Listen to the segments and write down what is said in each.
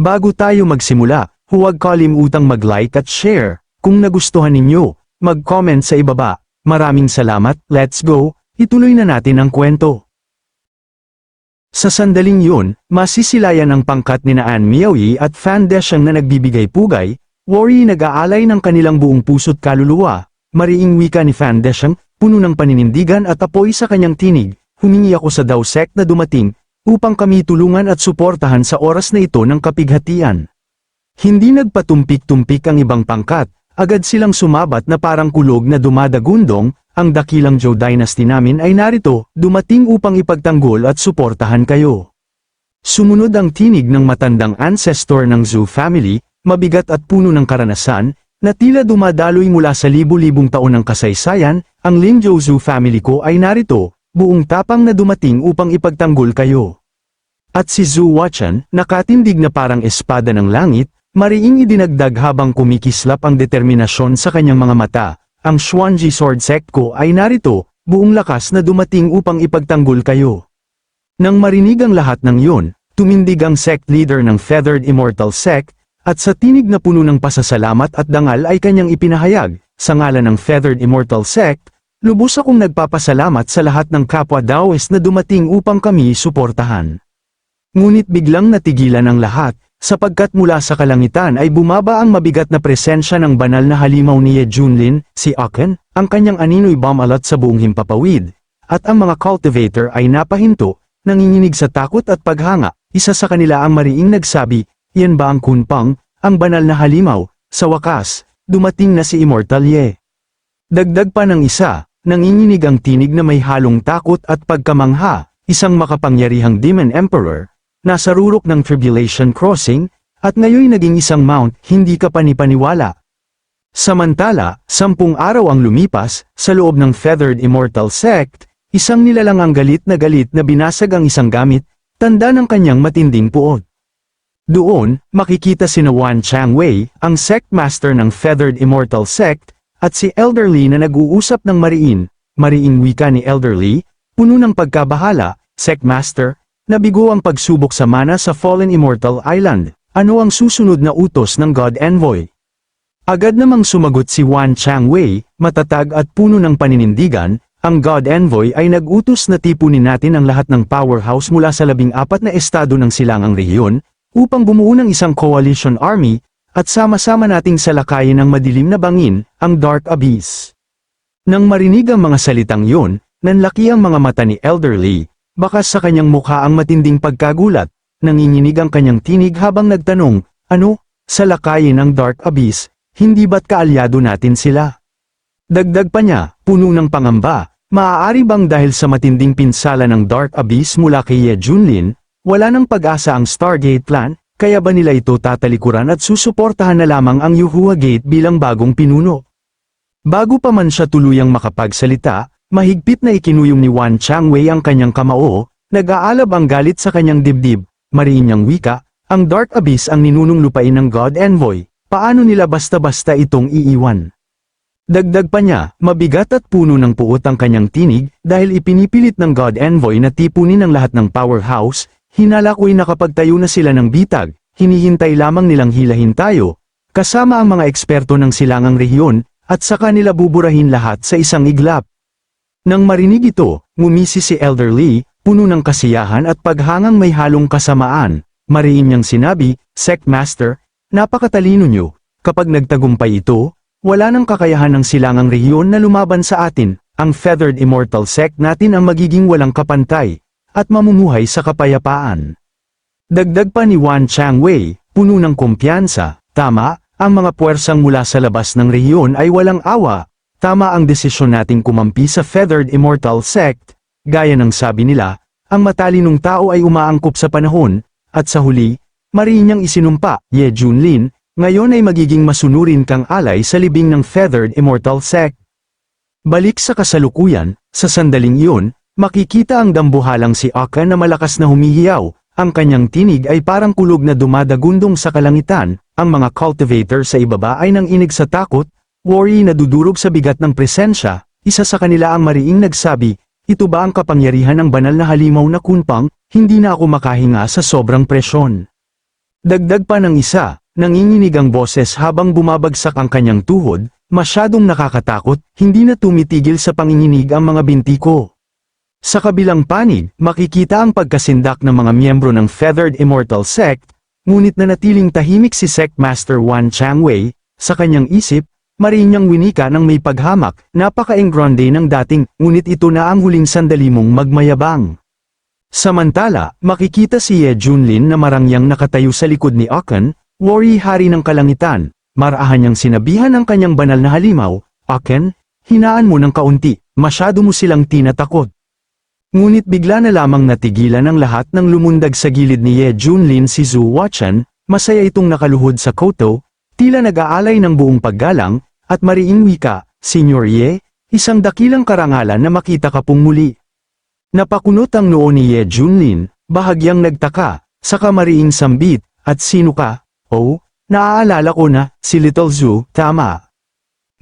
Bago tayo magsimula, huwag kalimutang mag-like at share. Kung nagustuhan ninyo, mag-comment sa ibaba. Maraming salamat, let's go, ituloy na natin ang kwento. Sa sandaling yun, masisilayan ang pangkat ni Anne Miaoyi at Fan Desyang na nagbibigay pugay, Worry nag-aalay ng kanilang buong puso't kaluluwa, mariing wika ni Fan Desyang, puno ng paninindigan at apoy sa kanyang tinig, humingi ako sa daw sect na dumating, upang kami tulungan at suportahan sa oras na ito ng kapighatian. Hindi nagpatumpik-tumpik ang ibang pangkat, agad silang sumabat na parang kulog na dumadagundong, ang dakilang Zhou dynasty namin ay narito, dumating upang ipagtanggol at suportahan kayo. Sumunod ang tinig ng matandang ancestor ng Zhou family, mabigat at puno ng karanasan, na tila dumadaloy mula sa libu-libong taon ng kasaysayan, ang Lingzhou Zhou family ko ay narito, buong tapang na dumating upang ipagtanggol kayo. At si Zhu Wachan, nakatindig na parang espada ng langit, mariing idinagdag habang kumikislap ang determinasyon sa kanyang mga mata, ang Xuanji Sword Sect ko ay narito, buong lakas na dumating upang ipagtanggol kayo. Nang marinig ang lahat ng yun, tumindig ang sect leader ng Feathered Immortal Sect, at sa tinig na puno ng pasasalamat at dangal ay kanyang ipinahayag, sa ngalan ng Feathered Immortal Sect, lubos akong nagpapasalamat sa lahat ng kapwa Daoist na dumating upang kami suportahan. Ngunit biglang natigilan ang lahat, sapagkat mula sa kalangitan ay bumaba ang mabigat na presensya ng banal na halimaw ni Ye Junlin, si Aken, ang kanyang aninoy bumalat sa buong himpapawid, at ang mga cultivator ay napahinto, nanginginig sa takot at paghanga, isa sa kanila ang mariing nagsabi, yan ba ang kunpang, ang banal na halimaw, sa wakas, dumating na si Immortal Ye. Dagdag pa ng isa, nanginginig ang tinig na may halong takot at pagkamangha, isang makapangyarihang Demon Emperor, nasa rurok ng Tribulation Crossing, at ngayon naging isang mount, hindi ka panipaniwala. Samantala, sampung araw ang lumipas, sa loob ng Feathered Immortal Sect, isang nilalang ang galit na galit na binasag ang isang gamit, tanda ng kanyang matinding puot. Doon, makikita sina Wan Changwei, ang sect master ng Feathered Immortal Sect, at si Elderly na nag-uusap ng mariin, mariing wika ni Elderly, puno ng pagkabahala, sect master, nabigo ang pagsubok sa mana sa Fallen Immortal Island, ano ang susunod na utos ng God Envoy. Agad namang sumagot si Wan Changwei, matatag at puno ng paninindigan, ang God Envoy ay nag-utos na tipunin natin ang lahat ng powerhouse mula sa labing apat na estado ng silangang rehiyon, upang bumuo ng isang coalition army, at sama-sama nating salakayin ang madilim na bangin, ang Dark Abyss. Nang marinig ang mga salitang yun, nanlaki ang mga mata ni Elderly, bakas sa kanyang mukha ang matinding pagkagulat, nanginginig ang kanyang tinig habang nagtanong, ano, salakayin ang Dark Abyss, hindi ba't kaalyado natin sila? Dagdag pa niya, puno ng pangamba, maaari bang dahil sa matinding pinsala ng Dark Abyss mula kay Ye Junlin, wala nang pag-asa ang Stargate plan, kaya ba nila ito tatalikuran at susuportahan na lamang ang Yuhua Gate bilang bagong pinuno? Bago pa man siya tuluyang makapagsalita, mahigpit na ikinuyong ni Wan Changwei ang kanyang kamao, nag-aalab ang galit sa kanyang dibdib, mariin niyang wika, ang Dark Abyss ang ninunong lupain ng God Envoy, paano nila basta-basta itong iiwan? Dagdag pa niya, mabigat at puno ng puot ang kanyang tinig, dahil ipinipilit ng God Envoy na tipunin ang lahat ng powerhouse, hinala ko'y nakapagtayo na sila ng bitag, hinihintay lamang nilang hilahin tayo, kasama ang mga eksperto ng silangang rehiyon, at saka nila buburahin lahat sa isang iglap. Nang marinig ito, ngumisi si Elder Lee, puno ng kasiyahan at paghangang may halong kasamaan, mariin niyang sinabi, Sect Master, napakatalino niyo, kapag nagtagumpay ito, wala nang kakayahan ng silangang rehiyon na lumaban sa atin, ang Feathered Immortal Sect natin ang magiging walang kapantay, at mamumuhay sa kapayapaan. Dagdag pa ni Wan Changwei, puno ng kumpiyansa, tama, ang mga puwersang mula sa labas ng rehiyon ay walang awa, tama ang desisyon nating kumampi sa Feathered Immortal Sect, gaya ng sabi nila, ang matalinong tao ay umaangkop sa panahon, at sa huli, mariin niyang isinumpa, Ye Junlin, ngayon ay magiging masunurin kang alay sa libing ng Feathered Immortal Sect. Balik sa kasalukuyan, sa sandaling iyon, makikita ang dambuhalang si Aka na malakas na humihiyaw, ang kanyang tinig ay parang kulog na dumadagundong sa kalangitan, ang mga cultivator sa ibaba ay nang inig sa takot, worry na dudurog sa bigat ng presensya, isa sa kanila ang mariing nagsabi, ito ba ang kapangyarihan ng banal na halimaw na kunpang, hindi na ako makahinga sa sobrang presyon. Dagdag pa ng isa, nanginginig ang boses habang bumabagsak ang kanyang tuhod, masyadong nakakatakot, hindi na tumitigil sa panginginig ang mga binti ko. Sa kabilang panig, makikita ang pagkasindak ng mga miyembro ng Feathered Immortal Sect, ngunit nanatiling tahimik si Sect Master Wan Changwei, sa kanyang isip, marinyang winika ng may paghamak, napaka-engronde ng dating, ngunit ito na ang huling sandali mong magmayabang. Samantala, makikita si Ye Junlin na marangyang nakatayo sa likod ni Aken, Wari Hari ng Kalangitan, marahan niyang sinabihan ang kanyang banal na halimaw, Aken, hinaan mo ng kaunti, masyado mo silang tinatakot. Ngunit bigla na lamang natigilan ang lahat ng lumundag sa gilid ni Ye Junlin si Zhu Wachan, masaya itong nakaluhod sa koto, tila nag-aalay ng buong paggalang, at mariing wika, Senyor Ye, isang dakilang karangalan na makita ka pong muli. Napakunot ang noo ni Ye Junlin, bahagyang nagtaka, saka mariing sambit, at sino ka? Oh, naaalala ko na, si Little Zhu, tama.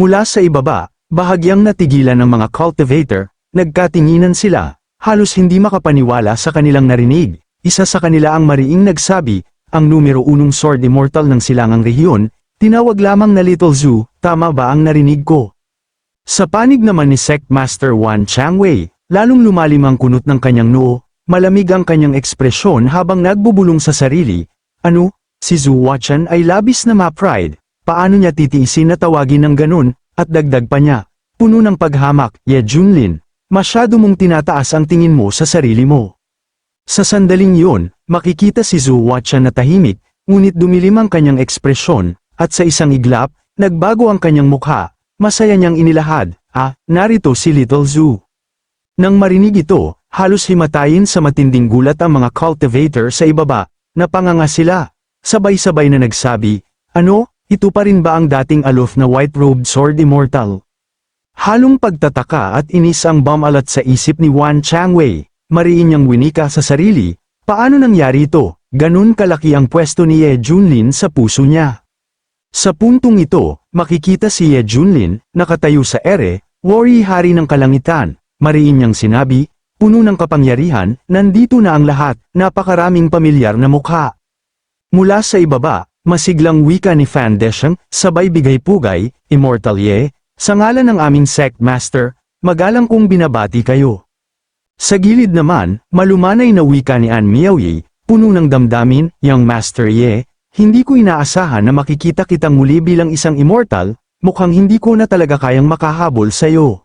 Mula sa ibaba, bahagyang natigilan ng mga cultivator, nagkatinginan sila, halos hindi makapaniwala sa kanilang narinig. Isa sa kanila ang mariing nagsabi, ang numero unong sword immortal ng silangang rehiyon, tinawag lamang na Little Zhu, tama ba ang narinig ko? Sa panig naman ni Sect Master Wan Changwei, lalong lumalim ang kunot ng kanyang noo, malamig ang kanyang ekspresyon habang nagbubulong sa sarili, ano, si Zhu Wachan ay labis na ma-pride, paano niya titiisin na tawagin ng ganun, at dagdag pa niya, puno ng paghamak, Ye Junlin, masyado mong tinataas ang tingin mo sa sarili mo. Sa sandaling yun, makikita si Zhu Wachan na tahimik, ngunit dumilim ang kanyang ekspresyon, at sa isang iglap, nagbago ang kanyang mukha, masaya niyang inilahad, ah, narito si Little Zhu. Nang marinig ito, halos himatayin sa matinding gulat ang mga cultivator sa ibaba, napanganga sila. Sabay-sabay na nagsabi, ano, ito pa rin ba ang dating aloof na white-robed sword immortal? Halong pagtataka at inis ang bumalat sa isip ni Wan Changwei, mariin niyang winika sa sarili, paano nangyari ito, ganun kalaki ang pwesto ni Ye Junlin sa puso niya. Sa puntong ito, makikita si Ye Junlin, nakatayo sa ere, Wari Hari ng Kalangitan, mariin niyang sinabi, puno ng kapangyarihan, nandito na ang lahat, napakaraming pamilyar na mukha. Mula sa ibaba, masiglang wika ni Fan Desheng, sabay bigay pugay, Immortal Ye, sa ngalan ng aming sect master, magalang kong binabati kayo. Sa gilid naman, malumanay na wika ni An Miaoyi, puno ng damdamin, Young Master Ye, hindi ko inaasahan na makikita kitang muli bilang isang immortal, mukhang hindi ko na talaga kayang makahabol sa'yo.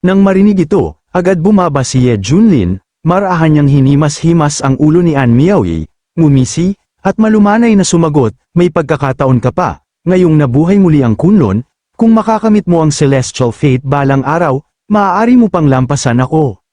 Nang marinig ito, agad bumaba si Ye Junlin, marahan niyang hinimas-himas ang ulo ni An Miaoyi, ngumisi, at malumanay na sumagot, may pagkakataon ka pa, ngayong nabuhay muli ang kunlon, kung makakamit mo ang celestial fate balang araw, maaari mo pang lampasan ako.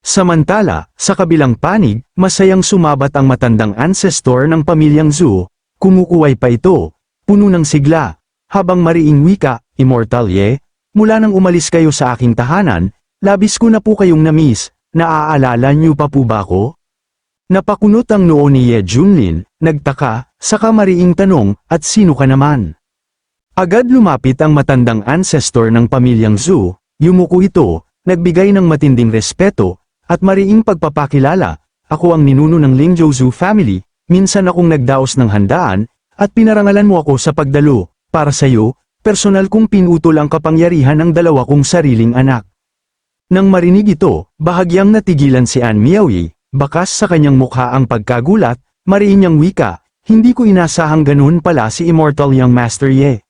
Samantala, sa kabilang panig, masayang sumabat ang matandang ancestor ng pamilyang Zhu, kumukuway pa ito, puno ng sigla, habang mariing wika, Immortal Ye, mula nang umalis kayo sa aking tahanan, labis ko na po kayong namiss, naaalala niyo pa po ba ako? Napakunot ang noo ni Ye Junlin, nagtaka, saka mariing tanong, at sino ka naman? Agad lumapit ang matandang ancestor ng pamilyang Zhu, yumuko ito, nagbigay ng matinding respeto, at mariing pagpapakilala, ako ang ninuno ng Lingzhou Zhu family, minsan akong nagdaos ng handaan, at pinarangalan mo ako sa pagdalo, para sa'yo, personal kong pinutol ang kapangyarihan ng dalawa kong sariling anak. Nang marinig ito, bahagyang natigilan si An Miaoyi, bakas sa kanyang mukha ang pagkagulat, mariin niyang wika, hindi ko inasahang ganun pala si Immortal Young Master Ye.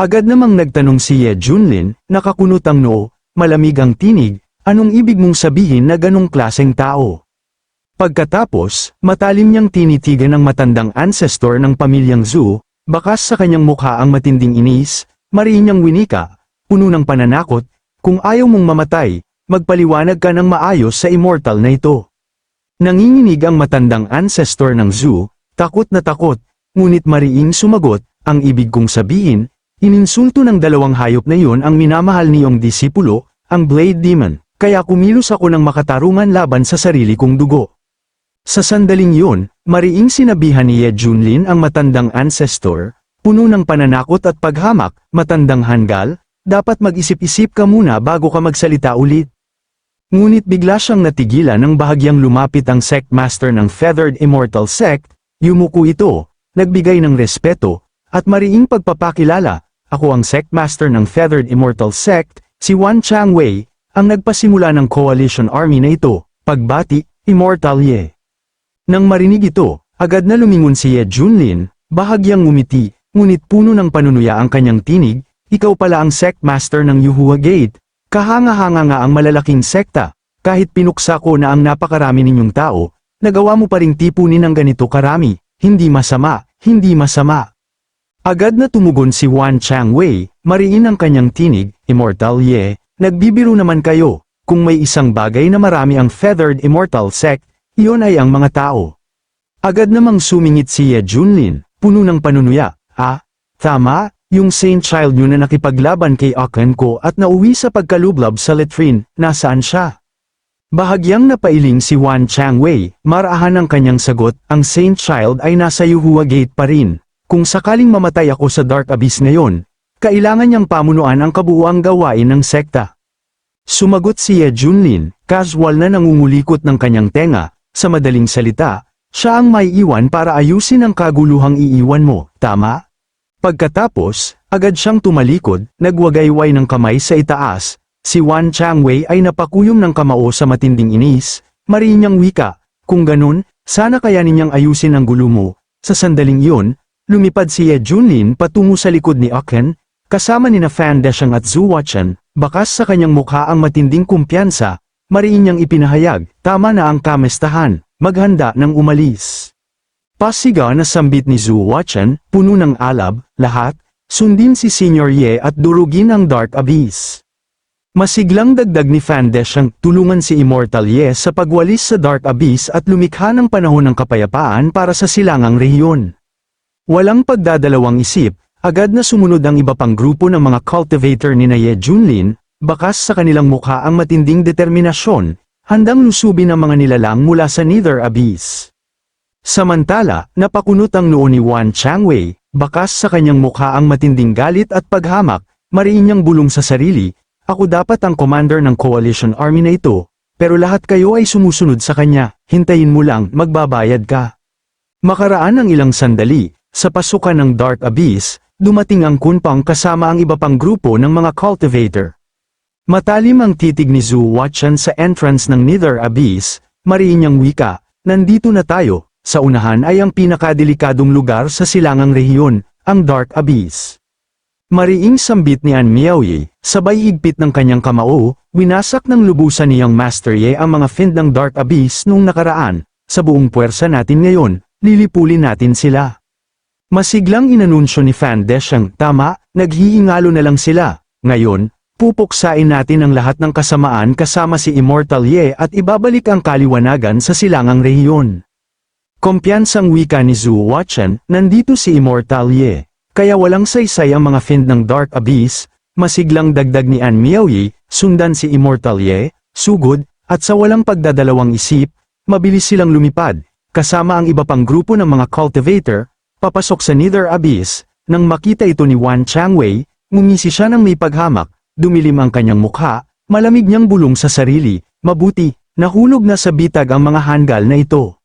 Agad namang nagtanong si Ye Junlin, nakakunot ang noo, malamig ang tinig, anong ibig mong sabihin na ganong klaseng tao? Pagkatapos, matalim niyang tinitigan ng matandang ancestor ng pamilyang Zhu, bakas sa kanyang mukha ang matinding inis, mariin niyang winika, puno ng pananakot, kung ayaw mong mamatay, magpaliwanag ka ng maayos sa immortal na ito. Nanginginig ang matandang ancestor ng Zhu, takot na takot, ngunit mariing sumagot, ang ibig kong sabihin, ininsulto ng dalawang hayop na iyon ang minamahal niyong disipulo, ang Blade Demon, kaya kumilos ako ng makatarungan laban sa sarili kong dugo. Sa sandaling yun, mariing sinabihan ni Ye Junlin ang matandang ancestor, puno ng pananakot at paghamak, matandang hanggal, dapat mag-isip-isip ka muna bago ka magsalita ulit. Ngunit bigla siyang natigilan nang bahagyang lumapit ang sect master ng Feathered Immortal Sect, Yumuko ito, nagbigay ng respeto, at mariing pagpapakilala, ako ang sect master ng Feathered Immortal Sect, si Wan Chang Wei, ang nagpasimula ng coalition army na ito, pagbati, Immortal Ye. Nang marinig ito, agad na lumingon si Ye Junlin, bahagyang ngumiti, ngunit puno ng panunuya ang kanyang tinig, ikaw pala ang sect master ng Yuhua Gate, kahanga-hanga nga ang malalaking sekta, kahit pinuksa ko na ang napakarami ninyong tao, nagawa mo pa ring tipunin ng ganito karami, hindi masama, hindi masama. Agad na tumugon si Wan Chang Wei, mariin ang kanyang tinig, Immortal Ye, nagbibiro naman kayo, kung may isang bagay na marami ang Feathered Immortal Sect, iyon ay ang mga tao. Agad namang sumingit si Ye Junlin, puno ng panunuya, ah, tama, yung Saint Child nyo na nakipaglaban kay Aken ko at nauwi sa pagkalublab sa latrine, nasaan siya? Bahagyang napailing si Wan Chang Wei, marahan ang kanyang sagot, ang Saint Child ay nasa Yuhua Gate pa rin. Kung sakaling mamatay ako sa Dark Abyss ngayon, kailangan niyang pamunuan ang kabuuang gawain ng sekta. Sumagot si Ye Junlin, casual na nangungulikot ng kanyang tenga, sa madaling salita, siya ang may iwan para ayusin ang kaguluhang iiwan mo, tama? Pagkatapos, agad siyang tumalikod, nagwagayway ng kamay sa itaas, si Wan Changwei ay napakuyom ng kamao sa matinding inis, mariin niyang wika, kung ganun, sana kaya ninyang ayusin ang gulo mo, sa sandaling iyon, lumipad si Ye Junlin patungo sa likod ni Aken, kasama ni na Fan Deshang at Zhu Watchen, bakas sa kanyang mukha ang matinding kumpiyansa, mariin niyang ipinahayag, tama na ang kamestahan, maghanda ng umalis. Pasiga na sambit ni Zhu Watchen, puno ng alab, lahat, sundin si Senior Ye at durugin ang Dark Abyss. Masiglang dagdag ni Fandesh ang tulungan si Immortal Ye sa pagwalis sa Dark Abyss at lumikha ng panahon ng kapayapaan para sa silangang rehiyon. Walang pagdadalawang isip, agad na sumunod ang iba pang grupo ng mga cultivator ni Ye Junlin, bakas sa kanilang mukha ang matinding determinasyon, handang lusubin ang mga nilalang mula sa Nether Abyss. Samantala, napakunot ang noo ni Wan Changwei, bakas sa kanyang mukha ang matinding galit at paghamak, mariin niyang bulong sa sarili, ako dapat ang commander ng coalition army na ito, pero lahat kayo ay sumusunod sa kanya, hintayin mo lang, magbabayad ka. Makaraan ang ilang sandali, sa pasukan ng Dark Abyss, dumating ang Kunpang kasama ang iba pang grupo ng mga cultivator. Matalim ang titig ni Zhu Watchan sa entrance ng Nether Abyss, mariin niyang wika, nandito na tayo, sa unahan ay ang pinakadelikadong lugar sa silangang rehiyon, ang Dark Abyss. Mariing sambit ni An Miaoye, sabay higpit ng kanyang kamao, winasak ng lubusan niyang Master Ye ang mga fiend ng Dark Abyss nung nakaraan, sa buong puwersa natin ngayon, lilipulin natin sila. Masiglang inanunsyo ni Fan Desyang, tama, naghiingalo na lang sila, ngayon, pupuksain natin ang lahat ng kasamaan kasama si Immortal Ye at ibabalik ang kaliwanagan sa silangang rehiyon. Kumpiyansang wika ni Zhu Watchen, nandito si Immortal Ye. Kaya walang saysay ang mga fiend ng Dark Abyss, masiglang dagdag ni An Miaoyi, sundan si Immortal Ye, sugod, at sa walang pagdadalawang isip, mabilis silang lumipad, kasama ang iba pang grupo ng mga cultivator, papasok sa Nether Abyss, nang makita ito ni Wan Changwei, ngumisi siya ng may paghamak, dumilim ang kanyang mukha, malamig niyang bulong sa sarili, mabuti, nahulog na sa bitag ang mga hanggal na ito.